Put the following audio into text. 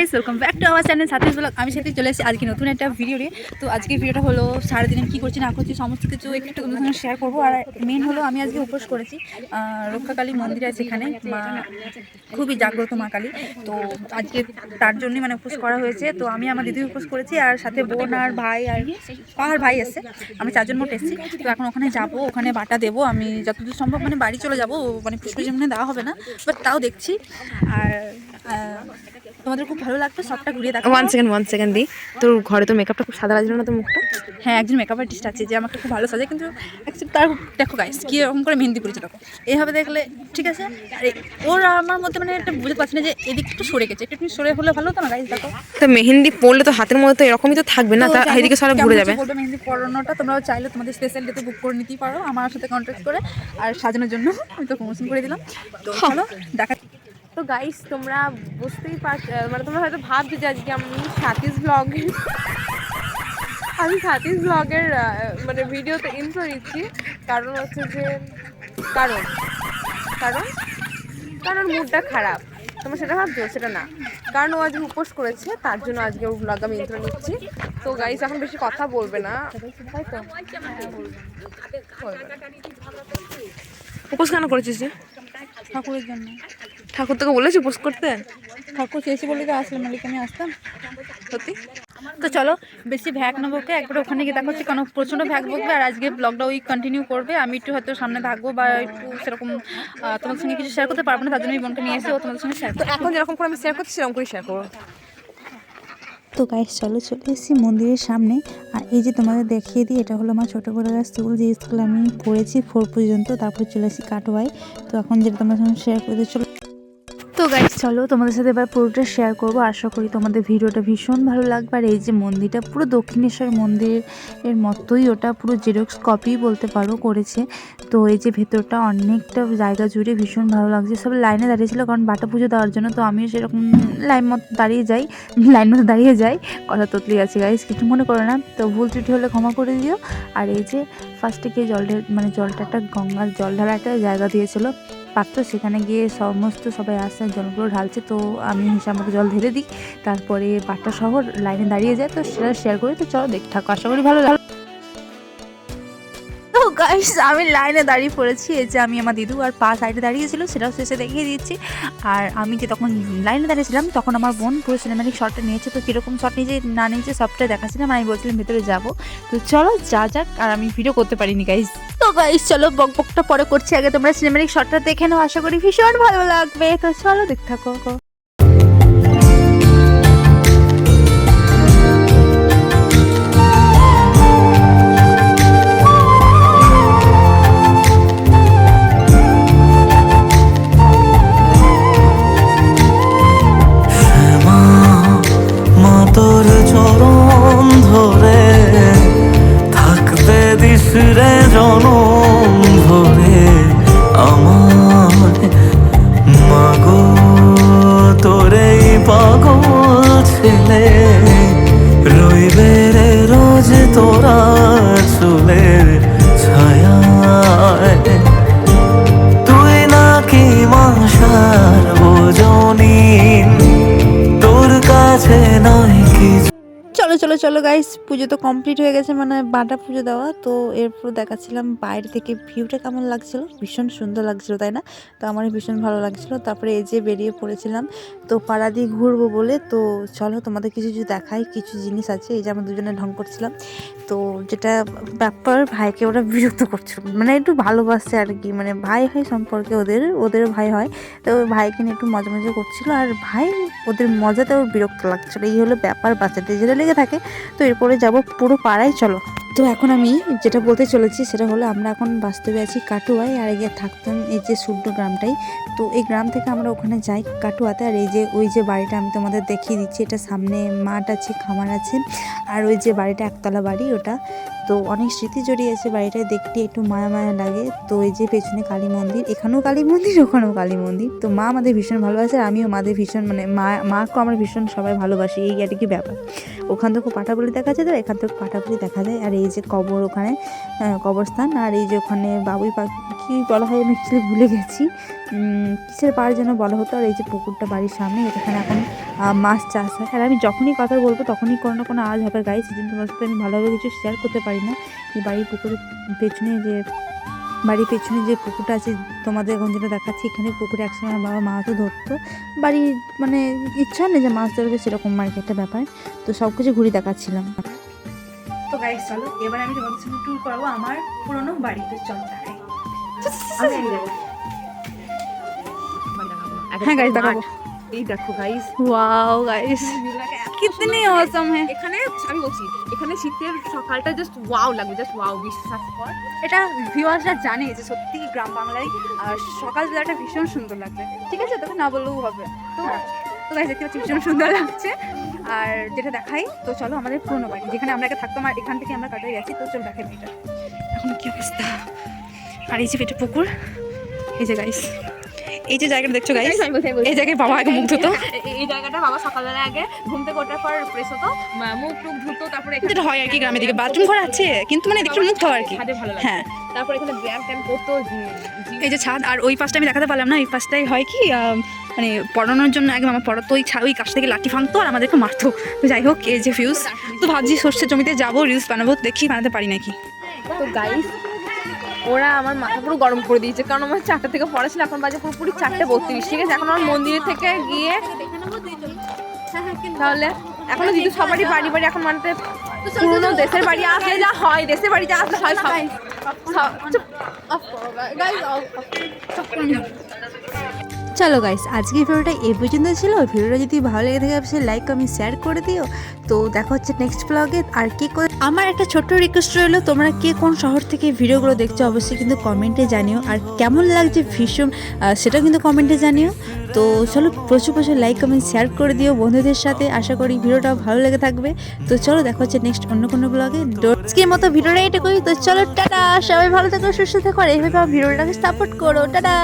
Guys welcome back to our channel সাথে vlog আমি সাথে চলে এসেছি আজকে নতুন একটা ভিডিও নিয়ে। তো আজকে ভিডিওটা হলো সারাদিন কী করছি, না করছি, সমস্ত কিছু একটু তোমাদের শেয়ার করব। আর মেন হলো আমি আজকে উপোস করেছি রক্ষাকালী মন্দির আছে এখানে, মা খুবই জাগ্রত মা কালী। তো আজকে তার জন্যই মানে উপোস করা হয়েছে। তো আমি আমার দিদি উপোস করেছি, আর সাথে বোন আর ভাই আর আর ভাই আছে। আমি চারজন মোট এসেছি। তো এখন ওখানে যাব, ওখানে বাটা দেবো। আমি যতদূর সম্ভব মানে বাড়ি চলে যাব মানে পুষ্পজমনে দেওয়া হবে না বাট তাও দেখছি। আর তোমাদের খুব ভালো লাগবে সবটা ঘুরিয়ে দেখো ওয়ান সেকেন্ড ওয়ান সেকেন্ড দি। তোর ঘরে তো মেকআপটা খুব সাদা লাগছিল না তোর মুখটা? হ্যাঁ একজন মেকআপ আর্টিস্ট আছে যে আমাকে খুব ভালো সাজে কিন্তু actually তার দেখো গাইস কি এরকম করে মেহেন্দি করেছে দেখো। এইভাবে দেখলে ঠিক আছে? আর ওর আমার মধ্যে মানে একটা বুঝতে পারছি না যে এদিক একটু সরে গেছে। একটু সরে হলে ভালো হতো না গাইস দেখো? তো মেহেন্দি পরলে তো হাতের মধ্যে তো এরকমই তো থাকবে না তো তা যাই এদিকে কেমন ঘুরে যাবে। মেহেন্দি পড়ানোটা তোমরাও চাইলে তোমাদের স্পেশাল ডেতে বুক করে নিতেই পারো আমার সাথে কন্ট্যাক্ট করে আর সাজানোর জন্য। আমি তো প্রমোশন করে দিলাম। তো চলো দেখা তো গাইস তোমরা বুঝতেই পার মানে তোমরা হয়তো ভাবছ যে আজকে আমি সাতিস ব্লগ আমি সাতিস ব্লগের মানে ভিডিওতে ইন্ট্রো দিচ্ছি কারণ হচ্ছে যে কারণ কারণ কারণ মুডটা খারাপ। তোমরা সেটা ভাবছ সেটা না। কারণ ও আজকে উপোস করেছে তার জন্য আজকে ওর ব্লগ আমি ইন্ট্রো নিচ্ছি। তো গাইস এখন বেশি কথা বলবে না। তাই তো উপোস কেন করেছিস? ঠাকুরের জন্য। ঠাকুর তোকে বলেছি উপোস করতে? ঠাকুর চেয়েছি বলে তো আসলাম নাহলে কি আমি আসতাম? সত্যি? তো চলো বেশি ভ্যাক না বকে একবার ওখানে গিয়ে দেখা হচ্ছে কারণ প্রচণ্ড ভ্যাক বকবে আর আজকে ব্লগটা ওই কন্টিনিউ করবে। আমি একটু হয়তো সামনে থাকব বা একটু সেরকম তোমাদের সঙ্গে কিছু শেয়ার করতে পারব না তার জন্য আমি বোনকে নিয়ে এসে ও তোমাদের সঙ্গে শেয়ার তো এখন যেরকম করে আমি শেয়ার করছি সেরকম করে শেয়ার করব। তো গাইস চলো চলে এসেছি মন্দিরের সামনে। আর এই যে তোমাদের দেখিয়ে দিই এটা হলো আমার ছোটোবেলার স্কুল যে স্কুলে আমি পড়েছি ফোর পর্যন্ত তারপর চলে এসেছি কাটোয়ায়। তো এখন যেটা তোমার সঙ্গে শেয়ার করতে চলো তো গাইস চলো তোমাদের সাথে এবার পুরোটা শেয়ার করব। আশা করি তোমাদের ভিডিওটা ভীষণ ভালো লাগবে। আর এই যে মন্দিরটা, পুরো দক্ষিণেশ্বর মন্দিরের মতোই ওটা পুরো জেরক্স কপি বলতে পারো করেছে। তো এই যে ভেতরটা অনেকটা জায়গা জুড়ে ভীষণ ভালো লাগছে। সব লাইনে দাঁড়িয়েছিল কারণ বাটা পুজো দেওয়ার জন্য, তো আমিও সেরকম লাইন মতো দাঁড়িয়ে যাই লাইন মতো দাঁড়িয়ে যাই। কথা ততলি আছে গাইস কিছু মনে করো না। তো ভুল ত্রুটি হলে ক্ষমা করে দিও। আর এই যে ফার্স্টে গিয়ে জল মানে জলটা একটা গঙ্গার জল ঢালা একটা জায়গা দিয়েছিল পাত্র, সেখানে গিয়ে সমস্ত সবাই আসছে জলগুলো ঢালছে। তো আমি হিসাব মতো জল ঢেলে দিই, তারপরে বাটটা শহর লাইনে দাঁড়িয়ে যায়, তো সেটা শেয়ার করি। তো চলো দেখ থাকো, আশা করি ভালো গাইস আমি লাইনে দাঁড়িয়ে পড়েছি, এই যে আমি আমার দিদু আর পা সাইডে দাঁড়িয়েছিল সেটাও শেষে দেখিয়ে দিচ্ছি। আর আমি যে তখন লাইনে দাঁড়িয়েছিলাম, তখন আমার বোন পুরো সিনেমাটিক শটটা নিয়েছে, তো কীরকম শট নিয়েছে না নিয়েছে সবটাই দেখাচ্ছিলাম আমি বলছিলাম ভেতরে যাব। তো চলো, যা যাক, আর আমি ভিডিও করতে পারিনি গাইস তো গাইস চলো বক বকটা পরে করছি আগে, তোমরা সিনেমাটিক শটটা দেখে নাও, আশা করি ভীষণ ভালো লাগবে। তো চলো, দেখতে থাকো ছেলে রইবে রে রোজ তোরা চুলের চলো চলো গাইস পুজো তো কমপ্লিট হয়ে গেছে মানে বাটা পুজো দেওয়া। তো এরপর দেখাচ্ছিলাম বাইরে থেকে ভিউটা কেমন লাগছিল। ভীষণ সুন্দর লাগছিল, তাই না? তো আমার ভীষণ ভালো লাগছিল। তারপরে এই যে বেরিয়ে পড়েছিলাম, তো পাড়া দিয়ে ঘুরবো বলে। তো চলো, তোমাদের কিছু কিছু দেখাই, কিছু জিনিস আছে, এই যে আমরা দুজনে ঢং করছিলাম। তো যেটা ব্যাপার, ভাইকে ওরা বিরক্ত করছিল। মানে একটু ভালোবাসছে আর কি মানে ভাই হয় সম্পর্কে ওদের ওদের ভাই হয়। তো ভাইকে নিয়ে একটু মজা মজা করছিল। আর ভাই, ওদের মজাতে ওর বিরক্ত লাগছিল। এই হলো ব্যাপার, বাচ্চাদের যেটা লেগে থাকে। তো এরপরে যাব পুরো পাড়ায়, চলো। তো এখন আমি যেটা বলতে চলেছি সেটা হলো, আমরা এখন বাস্তবে আছি কাটুয়ায়, আর এগিয়ে থাকতাম এই যে সূর্য গ্রামটাই। তো এই গ্রাম থেকে আমরা ওখানে যাই কাটুয়াতে, আর এই যে, ওই যে বাড়িটা আমি তোমাদের দেখিয়ে দিচ্ছি। এটা সামনে মাঠ আছে, খামার আছে, আর ওই যে বাড়িটা একতলা বাড়ি ওটা। তো অনেক স্মৃতি জড়িয়ে আছে বাড়িটায়, দেখতে একটু মায়া মায়া লাগে। তো এই যে পেছনে কালী মন্দির, এখানেও কালী মন্দির, ওখানেও কালী মন্দির। তো মা আমাদের ভীষণ ভালোবাসে আর আমিও মাদের ভীষণ মানে মা মাকেও আমার ভীষণ সবাই ভালোবাসি, এই আর কি ব্যাপার। ওখান থেকে পাটাবলি দেখা যায় তো এখান থেকে পাটাবলি দেখা যায়। আর এই যে কবর ওখানে কবরস্থান, আর এই যে ওখানে বাবুই পাখি কী বলা হয় আমি অ্যাকচুয়ালি ভুলে গেছি। কিসের পাড় যেন বলা হতো? আর এই যে পুকুরটা বাড়ির সামনে, এখানে এখন মাছ চাষ হয়। আর আমি যখনই কথা বলব, তখনই কোনো না কোনো আওয়াজ হবে গাইস। সেদিন তোমার সাথে আমি ভালোভাবে কিছু শেয়ার করতে পারি না। এই বাড়ির পুকুরের পেছনে যে, বাড়ির পেছনে যে পুকুরটা আছে, তোমাদের এখন যেটা দেখাচ্ছি, এখানে পুকুরে একসময় আমার বাবা মাছও ধরতো। বাড়ির মানে ইচ্ছা নেই যে মাছ ধরবে, সেরকম আর কি একটা ব্যাপার। তো সব কিছু ঘুরে দেখাচ্ছিলাম। তো গাইস, চলো, এবার আমি তোমাদের সঙ্গে ট্যুর করব আমার পুরনো বাড়িতে। চলো দেখাই হ্যাঁ গাইস দেখাবো। এই দেখো গাইস ওয়াও গাইস কিতনে অসম হ্যাঁ এখানে আমি বলছি এখানে শীতের সকালটা জাস্ট ওয়াও লাগবে জাস্ট ওয়াও বিশ্বাস কর। এটা ভিউয়ার্সরা জানে যে সত্যি গ্রাম বাংলায় আর সকালবেলাটা ভীষণ সুন্দর লাগবে ঠিক আছে তোকে না বললেও হবে। তো তো গাইস দেখতে পাচ্ছি ভীষণ সুন্দর লাগছে। আর যেটা দেখাই তো চলো আমাদের পুরনো বাড়ি। যেখানে আমরা থাকতাম আর এখান থেকে আমরা কাটাই গেছি তো চলো দেখাই বাড়িটা। এখন কি অবস্থা? আর এই যে পেটে পুকুর। এই যে গাইস এই যে জায়গাটা দেখছ গাইস। এই জায়গায় বাবা আগে মুখ ধুতো। এই জায়গাটা বাবা সকালবেলা আগে ঘুম থেকে ওঠার পর ফ্রেশ হতো। মুখ টুক ধুতো তারপরে এখানে যেটা হয় আর কি গ্রামের দিকে। বাথরুম ঘর আছে কিন্তু মানে একটু মুখ ধোয়া আর কি। হ্যাঁ। তারপরে এখানে ব্যায়াম ট্যাম করতো এই যে ছাদ আর ওই পাশটা আমি দেখাতে পারলাম না ওই পাশটাই হয় কি মানে পড়ানোর জন্য একদম আমার পড়াতো ওই ওই কাছ থেকে লাঠি ভাঙতো আর আমাদেরকে মারতো। তো যাই হোক এই যে ফিউজ তো ভাবছি সর্ষে জমিতে যাব রিলস বানাবো দেখি বানাতে পারি নাকি। তো গাইস ওরা আমার মাথা পুরো গরম করে দিয়েছে, কারণ আমার চারটা থেকে পড়া ছিল, এখন বাজে পুরোপুরি চারটে বত্রিশ, ঠিক আছে এখন আমার মন্দিরের থেকে গিয়ে তাহলে এখনও দিদি সবারই বাড়ি বাড়ি এখন মানতে পুরোনো দেশের বাড়ি আসলে যা হয়, দেশের বাড়িতে আসলে হয় সব। চলো গাইস আজকে ভিডিওটা এই পর্যন্ত ছিল। ভিডিওটা যদি ভালো লেগে থাকে, অবশ্যই লাইক কমেন্ট শেয়ার করে দিও। তো দেখা হচ্ছে নেক্সট ব্লগে আর কে আমার একটা ছোট্ট রিকোয়েস্ট রইল, তোমরা কে কোন শহর থেকে ভিডিওগুলো দেখছ, অবশ্যই কিন্তু কমেন্টে জানিও। আর কেমন লাগছে ভীষণ সেটাও কিন্তু কমেন্টে জানিও। তো চলো প্রচুর প্রচুর লাইক কমেন্ট শেয়ার করে দিও বন্ধুদের সাথে। আশা করি ভিডিওটা ভালো লেগে থাকবে। তো চলো দেখা হচ্ছে নেক্সট অন্য কোনো ব্লগে আজকের মতো ভিডিওটা এটা করি তো চলো, টাটা! সবাই ভালো থাকো, সুস্থ থেকো। আর এইভাবে আমার ভিডিওটাকে সাপোর্ট করো। টাটা!